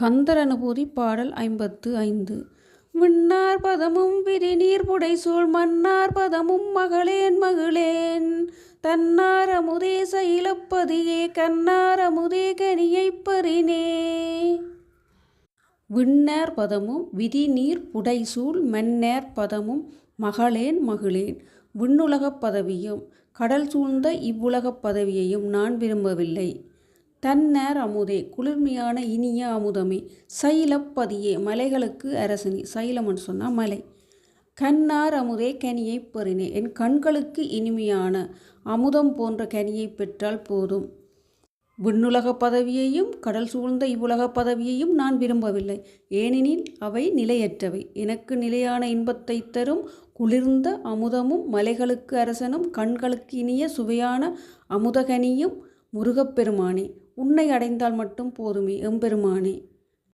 கந்தர் அனுபூதி பாடல் ஐம்பத்து ஐந்து. விண்ணார் பதமும் விரிநீர் புடைசூழ் மன்னார் பதமும் மகளேன் மகளேன். தன்னார் அமுதே சைலப்பதியே கண்ணார் அமுதே கனியைப் பறினே. விண்ணேர் பதமும் விதிநீர் புடைசூழ் மன்னேர் பதமும் மகளேன் மகளேன். விண்ணுலகப் பதவியும் கடல் சூழ்ந்த இவ்வுலகப் பதவியையும் நான் விரும்பவில்லை. தன்னேர் அமுதே குளிர்மையான இனிய அமுதமே சைலப்பதியே மலைகளுக்கு அரசனே சைலம்னு சொன்னால் மலை. கண்ணார் அமுதே கனியைப் பெறினே என் கண்களுக்கு இனிமையான அமுதம் போன்ற கனியைப் பெற்றால் போதும். விண்ணுலக பதவியையும் கடல் சூழ்ந்த இவ்வுலக பதவியையும் நான் விரும்பவில்லை. ஏனெனில் அவை நிலையற்றவை. எனக்கு நிலையான இன்பத்தை தரும் குளிர்ந்த அமுதமும் மலைகளுக்கு அரசனும் கண்களுக்கு இனிய சுவையான அமுதகனியும் முருகப்பெருமானே உன்னை அடைந்தால் மட்டும் போதுமே எம்பெருமானே.